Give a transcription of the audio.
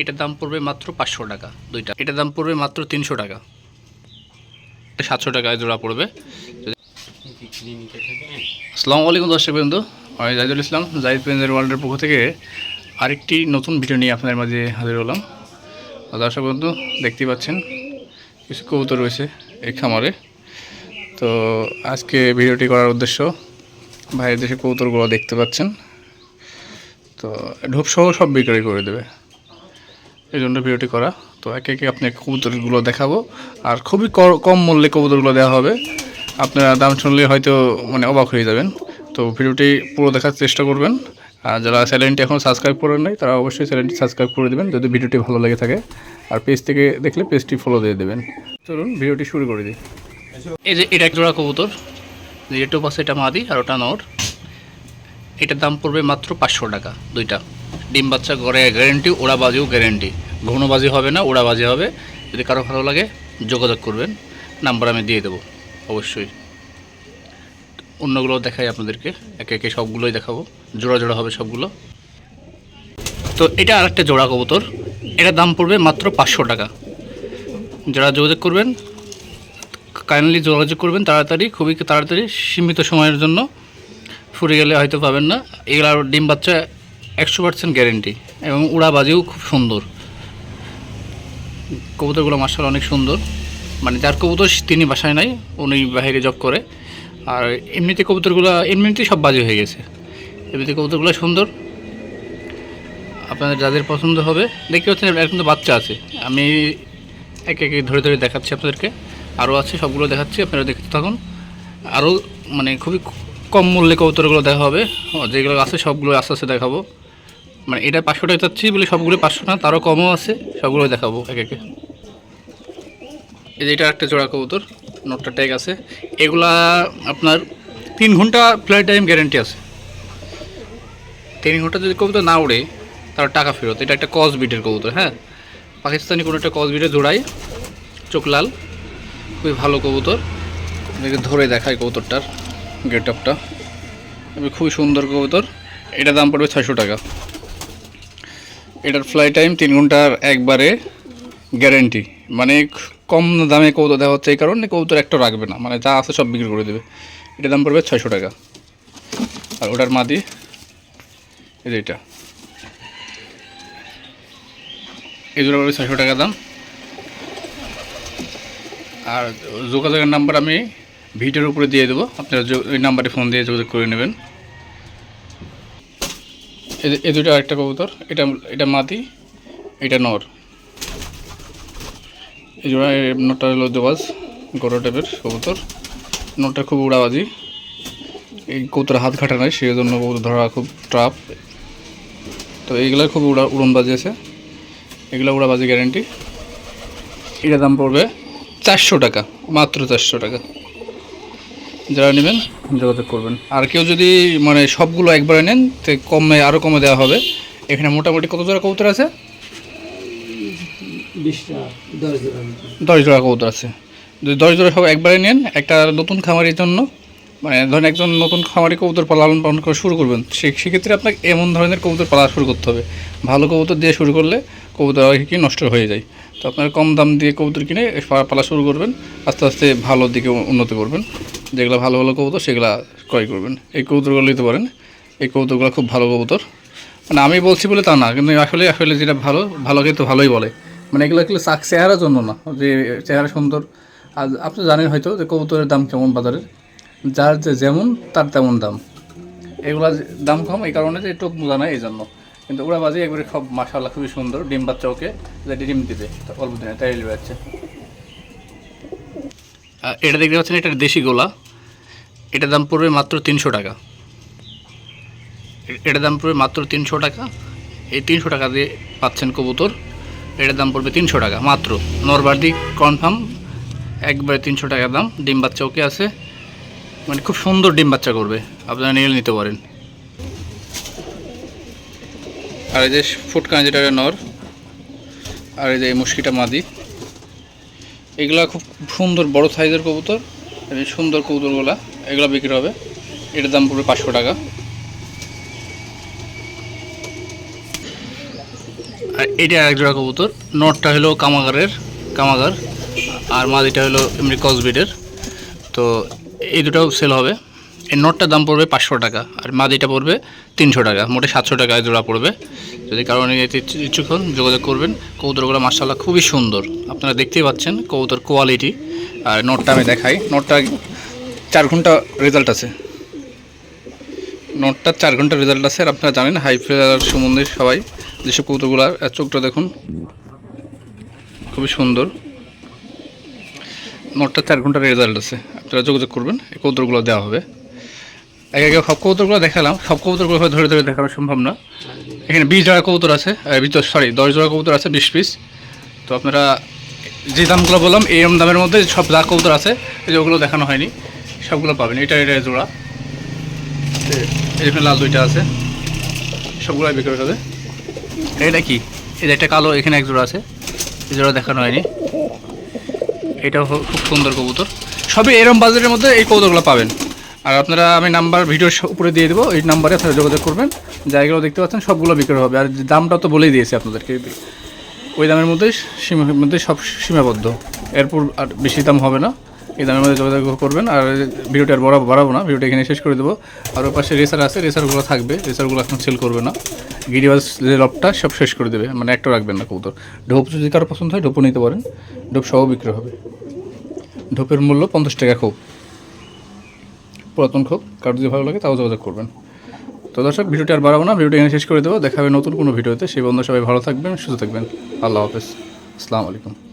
এটার দাম পড়বে মাত্র পাঁচশো টাকা, দুইটা। এটার দাম পড়বে মাত্র তিনশো টাকা। সাতশো টাকায় জোড়া পড়বে। আসসালামু আলাইকুম দর্শক বন্ধু, আমি জাহিদুল ইসলাম, জাহিদ পেন্সের ওয়ার্ল্ডের পক্ষ থেকে আরেকটি নতুন ভিডিও নিয়ে আপনাদের মাঝে হাজির হলাম। দর্শক বন্ধু, দেখতেই পাচ্ছেন, কিছু কবুতর রয়েছে এই খামারে। তো আজকে ভিডিওটি করার উদ্দেশ্য ভাইয়ের দেশে কবুতরগুলো দেখতে পাচ্ছেন। তো ঢোপসহ সব বিক্রি করে দেবে। এই জন্য ভিডিওটি করা। তো একে একে আপনি কবুতরগুলো দেখাবো। আর খুবই কম মূল্যে কবুতরগুলো দেওয়া হবে। আপনারা দাম শুনলে হয়তো মানে অবাক হয়ে যাবেন। তো ভিডিওটি পুরো দেখার চেষ্টা করবেন। আর যারা চ্যানেলটি এখন সাবস্ক্রাইব করেন নাই, তারা অবশ্যই চ্যানেলটি সাবস্ক্রাইব করে দেবেন যদি ভিডিওটি ভালো লেগে থাকে। আর পেজ থেকে দেখলে পেজটি ফলো দিয়ে দেবেন। চলুন ভিডিওটি শুরু করে দিই। এই যে এটা জোড়া কবুতর। যে এটা পাশে এটা মাদি আর ওটা নর। এটার দাম পড়বে মাত্র পাঁচশো টাকা, দুইটা। ডিম বাচ্চা ঘরে গ্যারেন্টি ওড়াবাজিও গ্যারেন্টি ঘনবাজি হবে না, ওড়াবাজি হবে। যদি কারও ভালো লাগে, যোগাযোগ করবেন। নাম্বার আমি দিয়ে দেবো, অবশ্যই। অন্যগুলো দেখাই আপনাদেরকে, একে একে সবগুলোই দেখাবো। জোড়া জোড়া হবে সবগুলো। তো এটা আরেকটা জোড়া কবুতর। এটার দাম পড়বে মাত্র পাঁচশো টাকা। যারা যোগাযোগ করবেন কাইন্ডলি যোগাযোগ করবেন তাড়াতাড়ি, খুবই তাড়াতাড়ি, সীমিত সময়ের জন্য। ফুরে গেলে হয়তো পাবেন না। এগুলার ডিম বাচ্চা একশো পার্সেন্ট গ্যারেন্টি এবং উড়াবাজিও খুব সুন্দর। কবুতরগুলো মার্শাল অনেক সুন্দর। মানে যার কবুতর তিনি বাসায় নাই, উনি বাইরে জব করে। আর এমনিতে কবুতরগুলো, এমনিতেই সব বাজি হয়ে গেছে। এমনিতে কবুতরগুলো সুন্দর। আপনাদের যাদের পছন্দ হবে, দেখতে পাচ্ছেন এখন তো বাচ্চা আছে। আমি একে একে ধরে ধরে দেখাচ্ছি আপনাদেরকে। আরও আছে, সবগুলো দেখাচ্ছি, আপনারা দেখতে থাকুন। আরও মানে খুবই কম মূল্যে কবুতরগুলো দেখা হবে। যেগুলো আছে, সবগুলো আস্তে আস্তে দেখাবো। মানে এটা পাঁচশো টাকা চাচ্ছি বলে সবগুলো পাঁচশো না, তারও কমও আছে সবগুলো দেখাবো এক একে। এই যে এটা একটা জোড়া কবুতর, নোটটা ট্যাগ আছে। এগুলা আপনার তিন ঘণ্টা ফ্লাইট টাইম গ্যারেন্টি আছে। তিন ঘণ্টা যদি কবুতর না উড়ে তার টাকা ফেরত। এটা একটা কস বিটের কবুতর হ্যাঁ? পাকিস্তানি কোনো একটা কস বিটে জোড়াই, চোখ লাল, খুবই ভালো কবুতর। ধরে দেখায় কবুতরটার গেট আপটা খুবই সুন্দর কবুতর। এটা দাম পড়বে ছয়শো টাকা। এটার ফ্লাই টাইম তিন ঘণ্টার একবারে গ্যারেন্টি মানে কম দামে কবুতর দেওয়া হচ্ছে এই কারণে কবুতর একটা রাখবে না। মানে যা আছে সব বিক্রি করে দেবে। এটার দাম পড়বে ছয়শো টাকা। আর ওটার মাদি, এই যে এটা। এই জোড়া পড়বে ছয়শো টাকা দাম। আর যোগাযোগের নাম্বার আমি ভিডিওর উপরে দিয়ে দেবো। আপনারা ওই নাম্বারে ফোন দিয়ে যোগাযোগ করে নেবেন। যে- দুটো আরেকটা কবুতর, এটা এটা মাদি, এটা নর। এই জন্য নটটা হলো দেওয়াজ গরো টাইপের কবুতর। নটটা খুব উড়াবাজি। এই কবুতর হাত খাটা নাই সেই জন্য কবুতর ধরা খুব ট্রাপ তো এইগুলো খুব উড়া উড়নবাজি আছে। এগুলো উড়াবাজি গ্যারেন্টি এটা দাম পড়বে চারশো টাকা, মাত্র চারশো টাকা। যারা নেবেন যোগাযোগ করবেন। আর কেউ যদি মানে সবগুলো একবারে নেন তো কমে আরও কমে দেওয়া হবে। এখানে মোটামুটি কত জোড়া কবুতর আছে? দশ জোড়া। কবুতর আছে। যদি দশ জোড়া সব একবারে নেন একটা নতুন খামারির জন্য মানে ধরেন একজন নতুন খামারি কবুতর লালন পালন করা শুরু করবেন সে সেক্ষেত্রে আপনাকে এমন ধরনের কবুতর পালা শুরু করতে হবে। ভালো কবুতর দিয়ে শুরু করলে কবুতর আর কি নষ্ট হয়ে যায়। তো আপনার কম দাম দিয়ে কবুতর কিনে পালা শুরু করবেন আস্তে আস্তে ভালো দিকে উন্নতি করবেন। যেগুলো ভালো ভালো কবুতর, সেগুলো ক্রয় করবেন। এই কবুতরগুলো নিতে পারেন। এই কবুতরগুলো খুব ভালো কবুতর। মানে আমি বলছি বলে তা না, কিন্তু আসলে আসলে যেটা ভালো, ভালোকে তো ভালোই বলে। মানে এগুলো এগুলো চাক চেহারার জন্য না, যে চেহারা সুন্দর। আর আপনি জানেন হয়তো যে কবুতরের দাম কেমন বাজারে যার যে যেমন, তার তেমন দাম। এগুলা দাম কম, এই কারণে যে টোপ মোজা নাই এই জন্য কিন্তু ওরা বাজে একবারে সব মাসাল্লাহ খুবই সুন্দর। ডিম বাচ্চা ওকে, যে ডিম দিবে। অল্প দিনে তাই এটা দেখতে পাচ্ছেন এটা দেশি গোলা। এটার দাম পড়বে মাত্র তিনশো টাকা। এটা দাম পড়বে মাত্র তিনশো টাকা। এই তিনশো টাকা দিয়ে পাচ্ছেন কবুতর। এটার দাম পড়বে তিনশো টাকা, মাত্র। নরবার্দি কনফার্ম, একবারে তিনশো টাকা দাম। ডিম বাচ্চা ওকে আছে। মানে খুব সুন্দর ডিম বাচ্চা করবে। আপনারা নিয়ে নিতে পারেন। আর এই যে ফুটকান যেটা নর। আর এই যে মুশকিটা মাদি। এগুলা খুব সুন্দর, বড় সাইজের কবুতর। সুন্দর কবুতরগুলা। এগুলো বিক্রি হবে। এটার দাম পড়বে পাঁচশো টাকা। আর এটা এক জোড়া কবুতর। নটটা হলো কামাগারের, কামাগার। আর মাদিটা হলো এমনি কসবিডের তো এই দুটাও সেল হবে। এই নটটার দাম পড়বে পাঁচশো টাকা। আর মাদিটা পড়বে তিনশো টাকা। মোটে সাতশো টাকা জোড়া পড়বে। যদি কারও নিতে ইচ্ছু- ইচ্ছুক যোগাযোগ করবেন। কবুতরগুলো মার্শাল্লাহ খুবই সুন্দর। আপনারা দেখতেই পাচ্ছেন কবুতর কোয়ালিটি আর নটটা আমি দেখাই। নটটা চার ঘণ্টা রেজাল্ট আছে। নটটার চার ঘণ্টা রেজাল্ট আছে আর আপনারা জানেন হাই ফ্লেয়ার সম্বন্ধে সবাই, যেসব কবুতরগুলো চোখটা দেখুন, খুবই সুন্দর। নটটার চার ঘণ্টার রেজাল্ট আছে, আপনারা যোগাযোগ করবেন, এই কবুতরগুলো দেওয়া হবে। একে একে সব কবুতরগুলো দেখালাম, সব কবুতরগুলো ধরে ধরে দেখানো সম্ভব না। এখানে বিশ জোড়া কবুতর আছে সরি দশ জোড়া কবুতর আছে, বিশ পিস তো আপনারা যে দামগুলো বললাম এই রকম দামের মধ্যে সব যা কবুতর আছে ওগুলো দেখানো হয়নি। সবগুলো পাবেন। এটা এটা জোড়া। এখানে লাল দুইটা আছে। সবগুলো বিক্রি হবে। এটা কি? এটা একটা কালো, এখানে এক জোড়া আছে। এই জোড়া দেখানো হয়নি। এটাও খুব সুন্দর কবুতর। সবই এরম বাজারের মধ্যে এই কবুতরগুলো পাবেন। আর আপনারা আমি নাম্বার ভিডিওর উপরে দিয়ে দেবো। এই নাম্বারে আপনারা যোগাযোগ করবেন। জায়গাগুলো দেখতে পাচ্ছেন, সবগুলো বিক্রি হবে। আর দামটা তো বলেই দিয়েছি আপনাদেরকে। ওই দামের মধ্যে সীমার মধ্যে সব সীমাবদ্ধ। এরপর আর বেশি দাম হবে না। এই দামের মধ্যে যোগাযোগ করবেন, আর ভিডিওটা আর বড়, বাড়াবো না, ভিডিওটা এখানে শেষ করে দেবো। আর ওর পাশে রেসার আছে, রেসারগুলো থাকবে, রেসারগুলো এখন সেল করবে না। গিরিবাজ যে লবটা সব শেষ করে দেবে মানে একটা রাখবেন না কবুতর। ঢোপ যদি কারও পছন্দ হয়, ঢোপও নিতে পারেন। ঢোপ সহ বিক্রি হবে। ঢোপের মূল্য পঞ্চাশ টাকা খোপ। পুরাতন খোপ, কারও যদি ভালো লাগে তাও যোগাযোগ করবেন। তো দর্শক, ভিডিওটি আর বাড়াবো না, ভিডিওটি এখানে শেষ করে দেবো। দেখা হবে নতুন কোনো ভিডিওতে। সেই বন্ধু সবাই ভালো থাকবেন, সুস্থ থাকবেন। আল্লাহ হাফেজ। আসসালামু আলাইকুম।